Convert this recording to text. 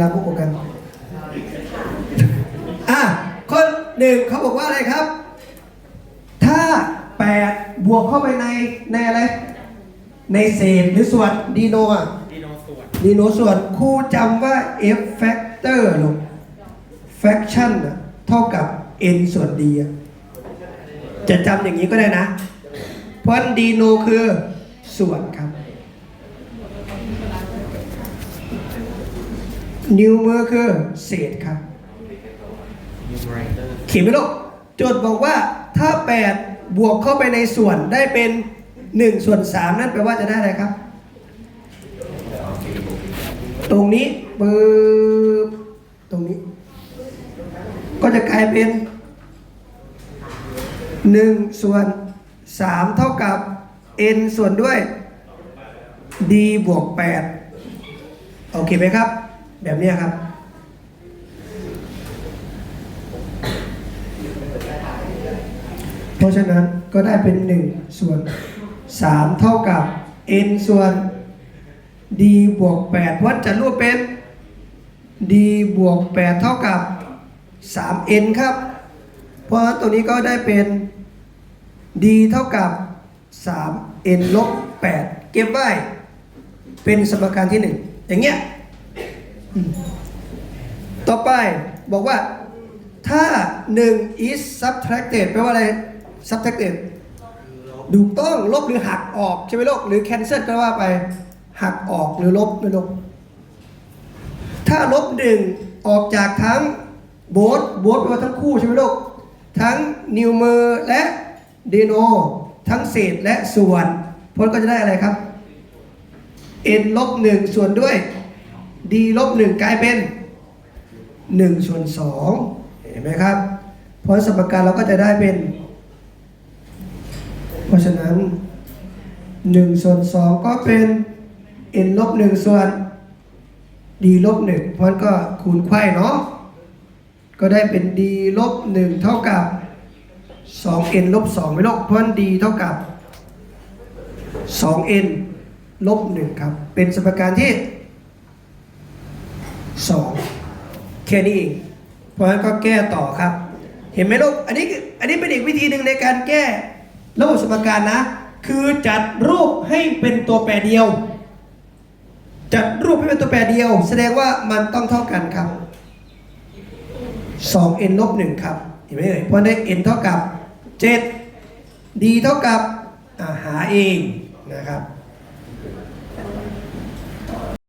เราพวกกัน อะคนหนึ่งเขาบอกว่าอะไรครับ ถ้าแปดบวกเข้าไปในในอะไร ในเศษหรือส่วนดีโนอะดีโนส่วนดีโนส่วนครูจำว่า f factor ลูก fraction เท่ากับ n ส่วน d จะจำอย่างนี้ก็ได้นะ เพราะดีโนคือส่วนครับ นิ้วมือคือเศษครับเตอร์เขียนไปลูกโจทย์บอกว่าถ้า 8 บวกเข้าไปในส่วนได้เป็น 1 ส่วน 3 นั่นแปลว่าจะได้อะไรครับ ตรงนี้ปึ๊บตรงนี้ ก็จะกลายเป็น 1 ส่วน 3 เท่ากับ n ส่วนด้วย d บวก 8 โอเคไหมครับ แบบเนี้ครับ เพราะฉะนั้นก็ได้เป็น 1 ส่วน 3 เท่ากับ n ส่วน d บวก 8 วัดจะรูปเป็น d บวก 8 เท่ากับ 3n ครับ เพราะฉะนั้นตัวนี้ก็ได้เป็น d เท่ากับ 3n ลบ8เก็บไว้ เป็นสมการที่ 1 อย่างเงี้ย ต่อไปบอกว่าถ้า 1 is subtracted แปลว่าอะไร subtracted ถูกต้องลบหรือหักออก ใช่ไหมลูกหรือ cancel ก็ว่าไป หักออกหรือลบไม่ลบ ถ้าลบหนึ่งออกจากทั้งโบสโบสแปลว่าทั้งคู่ใช่ไหมลูกทั้งนิวเมอร์และเดโนทั้งเศษและส่วน ผลก็จะได้อะไรครับ n ลบหนึ่งส่วนด้วย d ลบหนึ่งกลายเป็น1ส่วน2เห็นไหมครับเพราะสมการเราก็จะได้เป็น เพราะฉะนั้น1ส่วน2ก็เป็น n ลบ1ส่วน d ลบ1เพราะนั้นก็คูณไขว้เนาะก็ได้เป็น d ลบ1เท่ากับ 2n ลบ2ไม่ลบเพราะฉะนั้น d เท่ากับ 2n ลบ1ครับ เป็นสมการที่ 2 แค่นี้เอง เพราะฉะนั้นก็แก้ต่อครับ เห็นไหมลูก อันนี้อันนี้เป็นอีกวิธีหนึ่งในการแก้ระบบสมการนะ คือจัดรูปให้เป็นตัวแปรเดียว จัดรูปให้เป็นตัวแปรเดียว แสดงว่ามันต้องเท่ากันครับ 2n ลบ1ครับ เห็นไหมเอ่ย เพราะได้ n เท่ากับ 7 d เท่ากับหาเองนะครับ